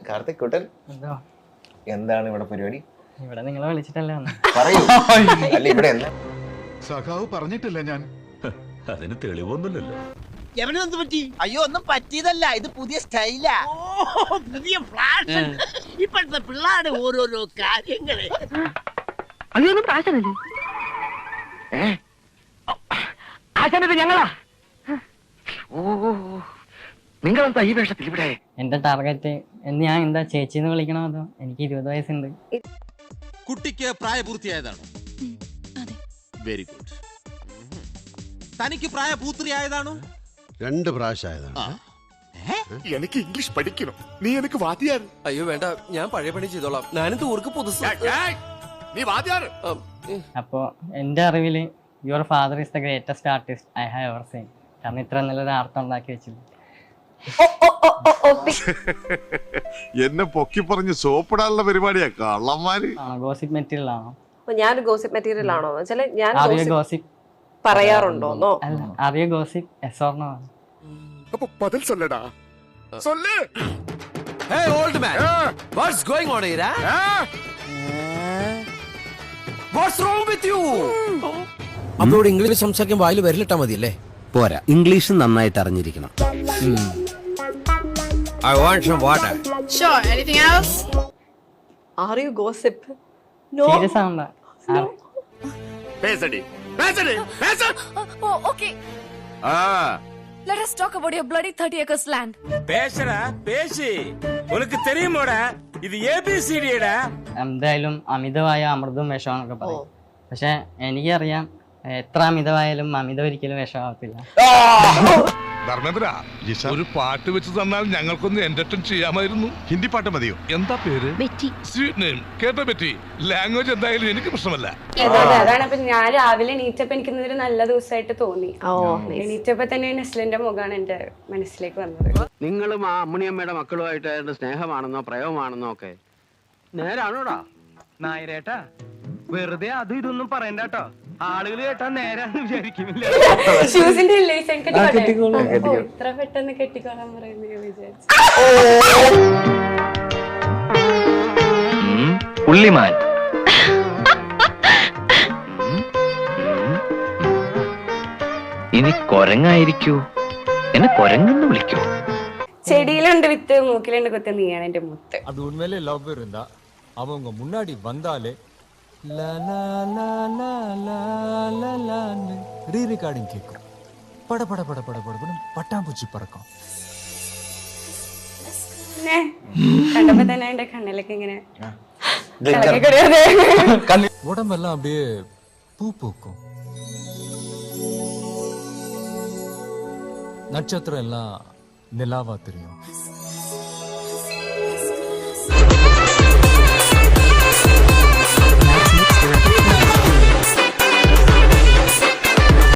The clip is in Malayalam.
കാർത്തിക് കുട്ടൻ എന്തോ എന്താണ് ഇവിടെ പരിപാടി ഇവിടെ നിങ്ങളെ വിളിച്ചിട്ടല്ലേ പറയൂ അല്ല ഇവിടെ എന്താ സഖാവ് പറഞ്ഞിട്ടില്ല ഞാൻ അതിന് തെളിവൊന്നുമില്ലല്ലോ എവനെന്ത് പറ്റി അയ്യോ ഒന്നും പറ്റിയതല്ല ഇത് പുതിയ സ്റ്റൈലാ ഓ പുതിയ ഫ്ലാഷ് ഇപ്പോഴത്തെ പിള്ളേരുടെ ഓരോരോ കാര്യങ്ങൾ ആശാനത് ഞങ്ങളാ ഓ നിങ്ങളെന്താ ഈ വേഷത്തിൽ ഇവിടെ? എന്റെ ടാർഗറ്റ് എന്ന് ഞാൻ എന്താ ചേച്ചി എന്ന് വിളിക്കണോ അതോ എനിക്ക് ഇരുപത് വയസ്സുണ്ട്? കുട്ടിക്ക് പ്രായപൂർത്തിയായതാണോ. അതെ. വെരി ഗുഡ് തനിക്ക് പ്രായപൂർത്തിയായതാണോ? രണ്ട് പ്രാവശ്യമായതാണ് എനിക്ക് ഇംഗ്ലീഷ് പഠിക്കണം. നീ എനിക്ക് വാദ്യാർ. അയ്യോ വേണ്ട. ഞാൻ പഴയ പണി ചെയ്തോളാം. ഞാനും തൂർക്ക് പുതുസ് നീ വാദ്യാർ. അപ്പോ എന്റെ അറിവിൽ your father is the greatest artist I have ever seen കാരണം ഇത്ര നല്ലൊരു ആർട്ട് ഉണ്ടാക്കി വെച്ചില്ല എന്നെ പൊക്കി പറഞ്ഞ് സോപ്പിടാനുള്ള പരിപാടിയാ കള്ളന്മാര്. ഗോസിപ്പ് മെറ്റീരിയൽ ആണോ? ഞാൻ ഗോസിപ്പ് മെറ്റീരിയൽ ആണോ? ഞാൻ ഗോസിപ്പ് പറയാറുണ്ടോന്നോ അല്ല അറിയോ ഗോസിപ്പ് എസ് ഓർണോ അപ്പൊ പതിൽ സൊല്ലടാ. സൊല്ലേ. Hey old man what's going on here what's wrong with you അപ്പോഴോട് English സംസാരിക്കാൻ വായിൽ വരലിട്ടാ മതിയല്ലേ? പോരാ ഇംഗ്ലീഷ് നന്നായിട്ട് അറിഞ്ഞിരിക്കണം. I want some water are you gossip no serious ആവണ്ട ആ- പേസടി പേസടി പേസ Oh, okay. ആ Let us talk about your bloody 30 acres land. பேசுறா பேசி உனக்கு தெரியுமோடா இது ஏபிசிடிடா എന്തായാലും അമിതമായ അമൃതും വിഷമാണെന്നൊക്കെ പറയും പക്ഷെ എനിക്കറിയാം എത്ര അമിതമായാലും അമിതം ഒരിക്കലും വിഷമാവത്തില്ല ധർമ്മേന്ദ്ര ഒരു പാട്ട് വെച്ച് തന്നാൽ ഞങ്ങൾക്കൊന്ന് എന്റർടൈൻ ചെയ്യാമായിരുന്നു. ഹിന്ദി പാട്ട് മതിയോ? എന്താ പേര്? സ്വീറ്റ് നെയിം കേട്ട പറ്റി ലാംഗ്വേജ് എന്തായാലും എനിക്ക് പ്രശ്നമല്ല. അതെ അതാണ്. അപ്പൊ ഞാൻ രാവിലെ എണീറ്റപ്പോ എനിക്ക് ഇന്നൊരു നല്ല ദിവസമായിട്ട് തോന്നി. ഓ എണീറ്റപ്പോ തന്നെ നെസ്ലിന്റെ മുഖമാണ് എന്റെ മനസ്സിലേക്ക് വന്നത്. നിങ്ങളും ആ അമ്മുണിയമ്മയുടെ മക്കളുമായിട്ട് സ്നേഹമാണെന്നോ പ്രയോഗമാണെന്നോ ഒക്കെ നേരാണോടാ? നായരേട്ടാ വെറുതെ അതും ഇതൊന്നും പറയണ്ട കേട്ടോ. ആളുകൾ കേട്ടാ നേരാന്ന് വിചാരിക്കുന്നില്ല ഷൂസിന്റെ ഇല്ലേ ആ, കെട്ടിക്കോളൂ. ഇത്ര പെട്ടെന്ന് കെട്ടിക്കോളാൻ പറയുന്നത് ഞാൻ വിചാരിച്ചു പുള്ളിമാൻ ഇനി കൊരങ്ങായിരിക്കൂ എന്നെ കൊരങ്ങെന്ന് വിളിക്കൂ ചെടിയിലുണ്ട് വിത്ത് മൂക്കിലുണ്ട് കുത്ത് നീയാണ് എന്റെ മുത്ത് அது உண்மையிலே லவ் இருந்தா அவங்க முன்னாடி வந்தாலே லலான்னு ரீ ரெக்கார்டிங் கேட்கும் பட பட பட பட படப்படும் பட்டாம்பூச்சி பறக்கும். உடம்பெல்லாம் அப்படியே பூ பூக்கும். நட்சத்திரம் எல்லாம் நிலாவா தெரியும்.